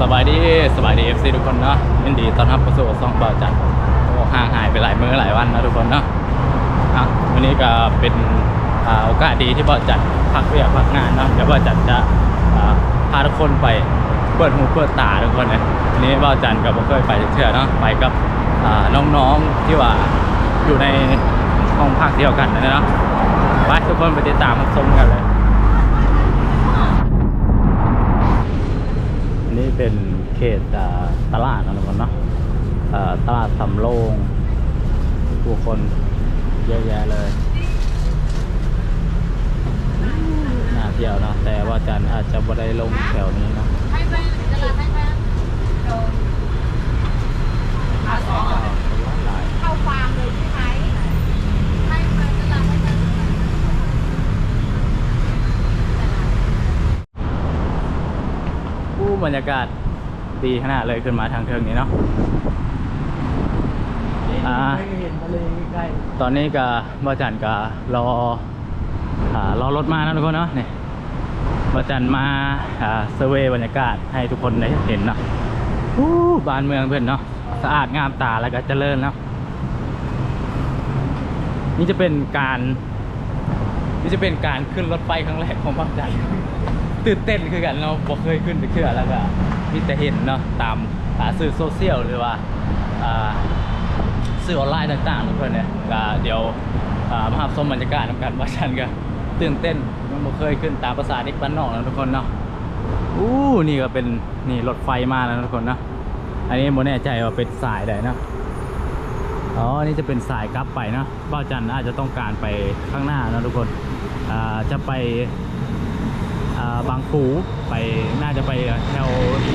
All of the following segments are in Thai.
สบายดีสบายดีเอฟซีทุกคนเนาะยินดีต้อนรับเข้าสู่ซ่องเบาจันโอ้ห่างหายไปหลายมื้อหลายวันนะทุกคนเนาะอะวันนี้ก็เป็นโอกาสดีที่เบาจันพักเรียกพักงานเนาะเดี๋ยวเบาจันจะพาทุกคนไปเปิดหูเปิดตาทุกคนเลยวันนี้เบาจันกับผมเคยไปเชื่อเนาะไปกับน้องๆที่ว่าอยู่ในห้องพักเดียวกันนะเนาะไปทุกคนไปติดตามรับชมกันเลย นี่เป็นเขตตลาดนะทุกคนเนาะตลาดสำโรงผู้คนเยอะแยะเลยน่าเที่ยวนะแต่ว่าจันอาจจะบ่ได้ลงแถวนี้นาะ ให้ไปตลาดให้ไปโดนเอาสอง หลาย เข้าฟาร์มเลยใช่ไหมให้ไปตลาดให้ไป อู้ บรรยากาศดีขนาดเลยขึ้นมาทางเทิงนี้เนาะอ่าเห็นทะเลใกล้ตอนนี้ก็บ่จันก็รออ่ารอรถมานะทุกคนเนาะนี่บ่จันมาอ่าเซอร์เวย์บรรยากาศให้ทุกคนได้เห็นเนาะอู้บ้านเมืองเพื่อนเนาะสะอาดงามตาแล้วก็เจริญเนาะนี่จะเป็นการ นี่จะเป็นการขึ้นรถไฟครั้งแรกของบ่จัน ตื่นเต้นคือกันเราบ่เคยขึ้นไปเชื่อแล้วก็มีแต่เห็นเนาะตามอ่าสื่อโซเชียลหรือว่าอ่าสื่อออนไลน์ต่างๆทุกคนเนี่ยก็เดี๋ยวอ่ามาหับชมบรรยากาศนำกันว่าฉันก็ตื่นเต้นยังไม่เคยขึ้นตามภาษาเด็กบ้านนอกนะทุกคนเนาะอู้นี่ก็เป็นนี่รถไฟมาแล้วทุกคนเนาะอันนี้โมแน่ใจว่าเป็นสายใดเนาะอ๋ออันนี่จะเป็นสายกลับไปเนาะบ้าจันอาจจะต้องการไปข้างหน้านะทุกคน อ่า จะไป บางปูไปน่าจะไปแถว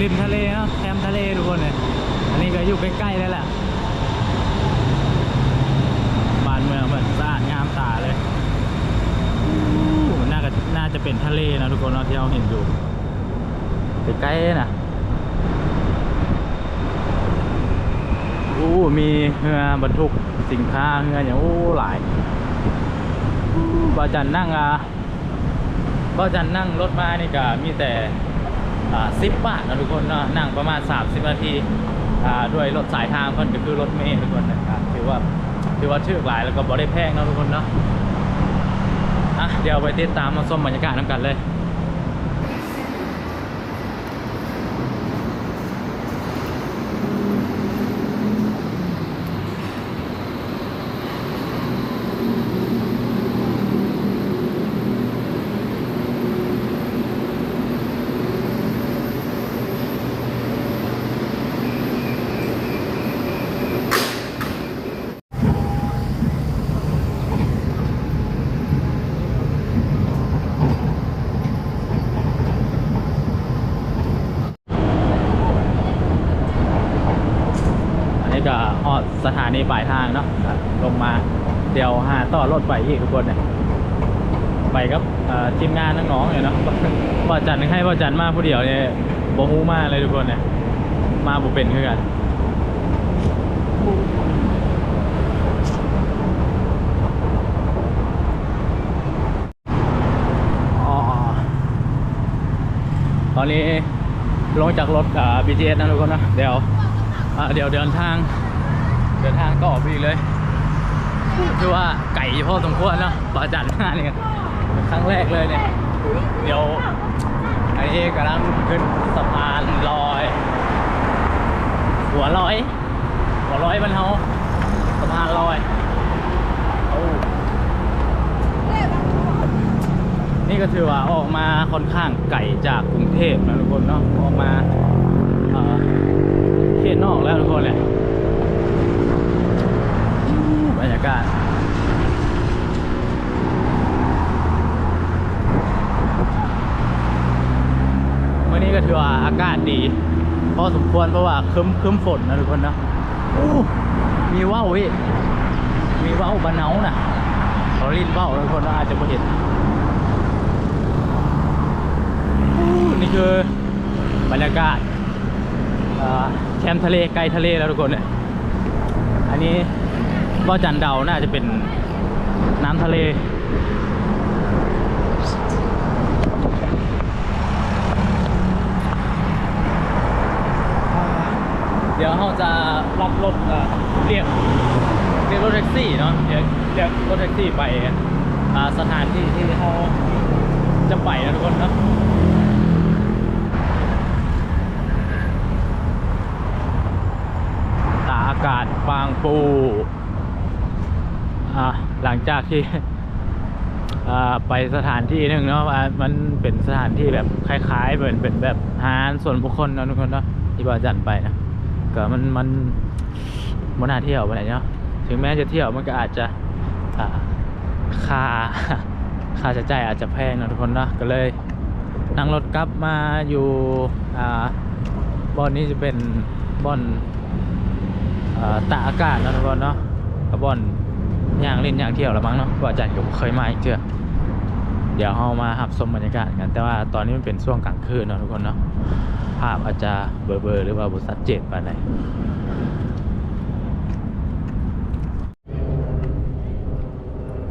ริมทะเลนะแคมทะเลทุกคนเนี่ยอันนี้ก็อยู่ใกล้ๆแล้วแหละบ้านเมืองแบบสะอาดงามตาเลยอู้มันน่าจะน่าจะเป็นทะเลนะทุกคนเนาที่เราเห็นอยู่ใกล้ๆนะอู้มีเรือบรรทุกสินค้าเรืออย่างอู้หลายบาจันนั่งอะ บาจันนั่งรถมานี่ก็มีแต่สิบบาทนะทุกคนเนาะนั่งประมาณ 30นาทีด้วยรถสายทางเพิ่นก็คือรถเมล์ทุกคนนะครับถือว่าถือว่าชื่อหลายแล้วก็บ่ได้แพงนะทุกคนเนาะอะเดี๋ยวไปติดตามมาชมบรรยากาศน้ำกันเลย อันนี้ก็ฮอดสถา นีปลายทางเนาะก็ลงมาเดี๋ยวหาต่อรถไปอีกทุกคนเนี่ยไปกับเอ่อทีมงานน้องๆเนี่ยเนาะว่าจันให้ว่าจันมาผู้เดียวเนี่ยบ่ฮู้มาเลยทุกคนเนี่ยมาบ่เป็นคือกันอ๋อตอนนี้ลงจากรถอ่า BTS นะทุกคนนะเดี๋ยวอ่าเดี๋ยวเดินทาง เดินทางต่อไปอีกเลยคือว่าไก่พ่อสมควรเนอะปลาจันมาเนี่ยครั้งแรกเลยเนี่ย เดี๋ยวไอ้นี่กำลังขึ้นสะพานลอย หัวลอย หัวลอยมันเฮาสะพานลอยโอ้นี่ก็ถือว่าออกมาค่อนข้างไกลจากกรุงเทพนะทุกคนเนาะออกมาเขตนอกแล้วทุกคนเนี่ยบรรยากาศวันนี้ก็ถือว่าอากาศดีพอสมควรเพราะว่าคึ้มคึ้มฝนนะทุกคนนะมีว่าวพี่มีว่าวบานเนานะเขาลิ้นว่าวทุกคนนะอาจจะไม่เห็นนี่คือบรรยากาศแคมป์ทะเลไกลทะเลแล้วทุกคนเนี่ยอันนี้ บ่อจันเดาน่าจะเป็นน้ำทะเล เดี๋ยวเราจะรับรถเรียกเรียกรถแท็กซี่เนาะเรียกเรียกรถแท็กซี่ไปสถานที่ที่เราจะไปนะทุกคนนะตาอากาศบางปู หลังจากที่ไปสถานที่หนึ่งเนาะมันเป็นสถานที่แบบคล้ายๆเหมือนเป็นแบบหารส่วนบุคคลนะทุกคนเนาะที่บาจันไปนะก็มันมันมันน่าเที่ยวไปไหนเนาะถึงแม้จะเที่ยวมันก็อาจจะค่าค่าใช้จ่ายอาจจะแพงนะทุกคนเนาะก็เลยนั่งรถกลับมาอยู่อ่าบอนนี้จะเป็นบอนอตากอากาศนะทุกคนเนาะกับบอน ย่างเล่นย่างเที่ยวล้วมั้งเนาะว่าจันก็เคยมาอีกเทื่อเดี๋ยวเรามาหับชมบรรยากาศกัน แต่ว่าตอนนี้มันเป็นช่วงกลางคืนเนาะทุกคนเนาะภาพอาจจะเบลอๆหรือว่าบุชัดเจนปาน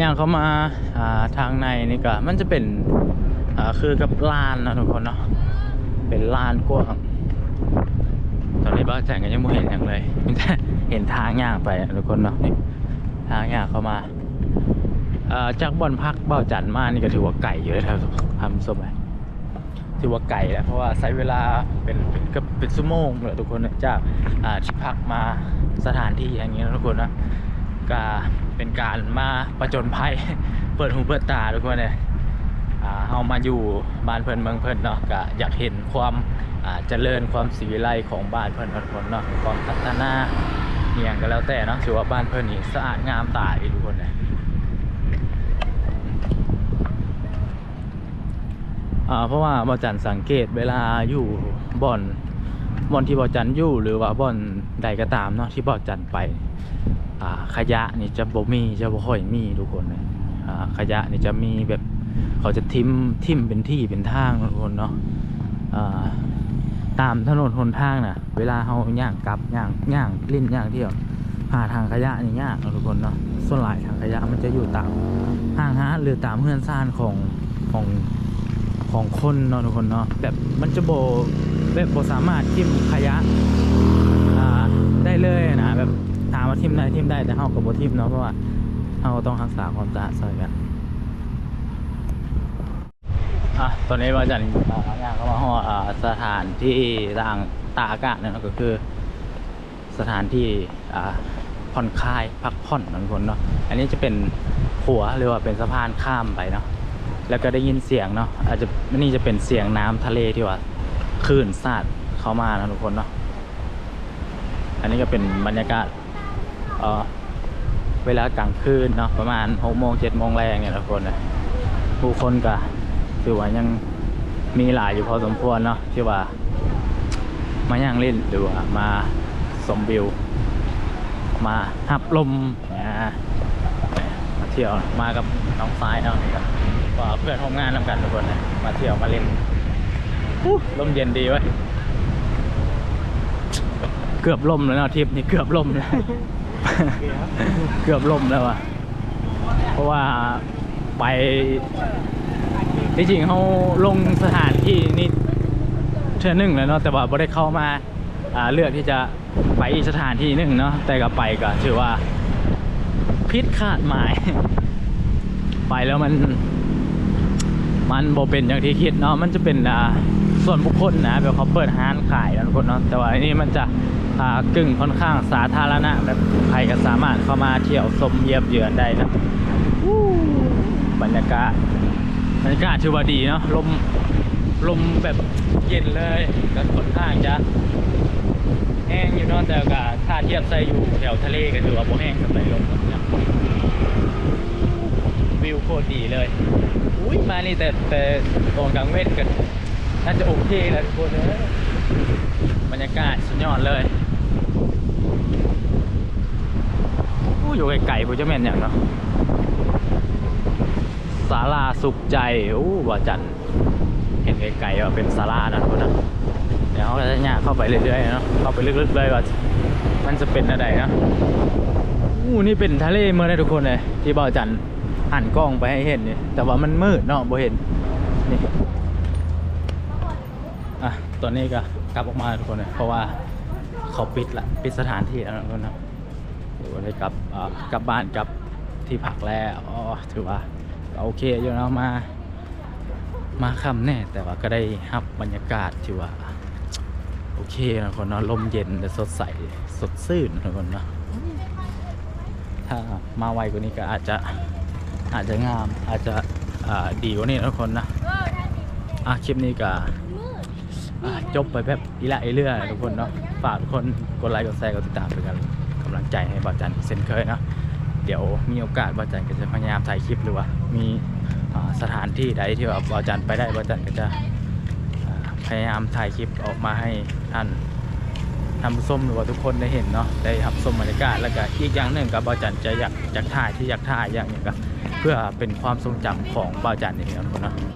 ย่างเขามาอ่าทางในนี่ก็มันจะเป็นอ่าคือกับลานนะทุกคนเนาะเป็นลานกว้างตอนนี้บ้าแจงก็ยังไม่เห็นอย่างเลยเห็นทางย่างไปอะทุกคนเนาะนี่ ทางยากเข้ามาจากบอนพักเบ้าจันมานี่ก็ถือว่าไก่อยู่เลยครับทำสมัยถือว่าไก่แหละเพราะว่าใช้เวลาเป็นเป็นเกับเป็นชั่วโมงเลยทุกคนนะจากอ่าที่พักมาสถานที่อย่างเงี้ยนะทุกคนนะก็เป็นการมาประจนภัยเปิดหูเปิดตาทุกคนเลยอ่าเอามาอยู่บ้านเพิ่นเมืองเพิ่นเนาะก็อยากเห็นความเจริญความสีวิไลของบ้านเพิ่นเนาะทุกคนเนาะความพัฒนา เนียงก็แล้วแต่เนาะถือว่าบ้านเพื่อนนี่สะอาดงามตาดีทุกคนเลยอ่าเพราะว่าบอจันสังเกตเวลาอยู่บ่อนบ่อนที่บอจันอยู่หรือว่าบ่อนใดก็ตามเนาะที่บอจันไปอ่าขยะนี่จะบ่มีจะบ่ค่อยมีทุกคนเลยอ่าขยะนี่จะมีแบบเขาจะทิมทิมเป็นที่เป็นทางทุกคนเนาะอ่า ตามถนนหนทางน่ะ เวลาเฮาย่างกลับย่างย่างลิ้นย่างเที่ยวหาทางขยะนี่ยากทุกคนเนาะส่วนหลายทางขยะมันจะอยู่ตามห้างฮะหรือตามเฮือนซ่านของของของคนเนาะทุกคนเนาะแบบมันจะโบแบบโบสามารถทิมขยะอ่าได้เลยนะแบบถามว่าทิมได้ทิมได้แต่เฮากับโบทิมเนาะเพราะว่าเฮาต้องรักษาความสะอาดใส่กัน อะตอนนี้ว่าจันอ่างานเข้ามาห่อสถานที่ต่างตาอากาศเนี่ยก็คือสถานที่ผ่อนคลายพักผ่อนนะทุกคนเนาะอันนี้จะเป็นหัวหรือว่าเป็นสะพานข้ามไปเนาะแล้วก็ได้ยินเสียงเนาะอาจจะนี่จะเป็นเสียงน้ำทะเลที่ว่าคลื่นสาดเข้ามานะทุกคนเนาะอันนี้ก็เป็นบรรยากาศเออเวลากลางคืนเนาะประมาณหกโมงเจ็ดโมงแรงเนี่ยทุกคนนะผู้คนก็ ถือว่ายังมีหลายอยู่พอสมควรเนาะที่ว่า มาย่างเล่นหรือว่ามาสมวิว มาหับลมนะมาเที่ยวมากับน้องซ้ายเนาะนี่ก็เพื่อนร่วมงานนำกันทุกคนนะมาเที่ยวมาเล่นลมเย็นดีเว้เกือบล่มแล้วเนาะทริปนี้เกือบล่มแล้วเกือบล่มแล้วอะเพราะว่าไป ที่จริงเขาลงสถานที่นี่เทือหนึ่งแล้วเนาะแต่ว่าไม่ได้เข้ามาเลือกที่จะไปอีกสถานที่หนึ่งเนาะแต่ก็ไปก็ถือว่าพิษขาดหมาย ไปแล้วมัน มันโบเป็นอย่างที่คิดเนาะมันจะเป็นอ่าส่วนบุคคลนะแบบเขาเปิดร้านขายนะทุกคนเนาะแต่ว่าอันนี้มันจะอ่ากึ่งค่อนข้างสาธารณะแบบใครก็สามารถเข้ามาเที่ยวชมเยียมเยือนได้นะบรรยากาศ บรรยากาศถือว่าดีเนาะลมลมแบบเย็นเลยก็ค่อนข้างจะแห้งอยู่เนาะแต่ก็ถ้าเทียบใส่อยู่แถวทะเลก็ถือว่าบ่แห้งกับไหลลมเนี่ยวิวโคตรดีเลยอุ้ยมานี่แต่แต่ตรงกลางเวทกันน่าจะโอเคแล้วทุกคนเลยบรรยากาศสุดยอดเลยอู้อยู่ไกลๆผมจะแม่นอย่างเนาะ ศาลาสุขใจอู้บ่จันเห็นไกลๆว่าเป็นศาลานะทุกคนนะเดี๋ยวเขาก็จะย่างเข้าไปเรื่อยๆเนาะเข้าไปลึกๆเลยว่ามันจะเป็นอะไรนะอู้นี่เป็นทะเลเมื่อได้ทุกคนเลยที่บ่าจันหันกล้องไปให้เห็นนี่แต่ว่ามันมืดเนาะบ่เห็นนี่อะตอนนี้ก็กลับออกมาทุกคนเลยเพราะว่าเขาปิดละปิดสถานที่แล้วนะทุกคนนะเดี๋ยวได้กลับกลับบ้านกลับที่พักแล้วอ๋อถือว่า โอเคอยู่เนาะมา มาค่ำแน่แต่ว่าก็ได้รับบรรยากาศที่ว่า โอเคนะคนเนาะลมเย็นแต่สดใสสดชื่นนะคนเนาะถ้ามาไวกว่านี้ก็อาจจะอาจจะงามอาจจะดีกว่านี้นะทุกคนนะอะคลิปนี้ก็จบไปแบบอีละไอเรื่อยทุกคนเนาะฝากทุกคนกดไลค์กดแชร์กดติดตามเป็นกันกำลังใจให้บอจันเช่นเคยเนาะ เดี๋ยวมีโอกาสบอจันก็จะพยายามถ่ายคลิปหรือว่ามีสถานที่ใดที่ว่าบอจันไปได้บอจันก็จะพยายามถ่ายคลิปออกมาให้ท่านทำส้มหรือว่าทุกคนได้เห็นเนาะได้รับชมบรรยากาศแล้วก็อีกอย่างหนึ่งกับบอจันจะอยากอยากถ่ายที่อยากถ่ายอย่างหนึงก็เพื่อเป็นความทรงจำของบอจันเองนะทุกคนนะ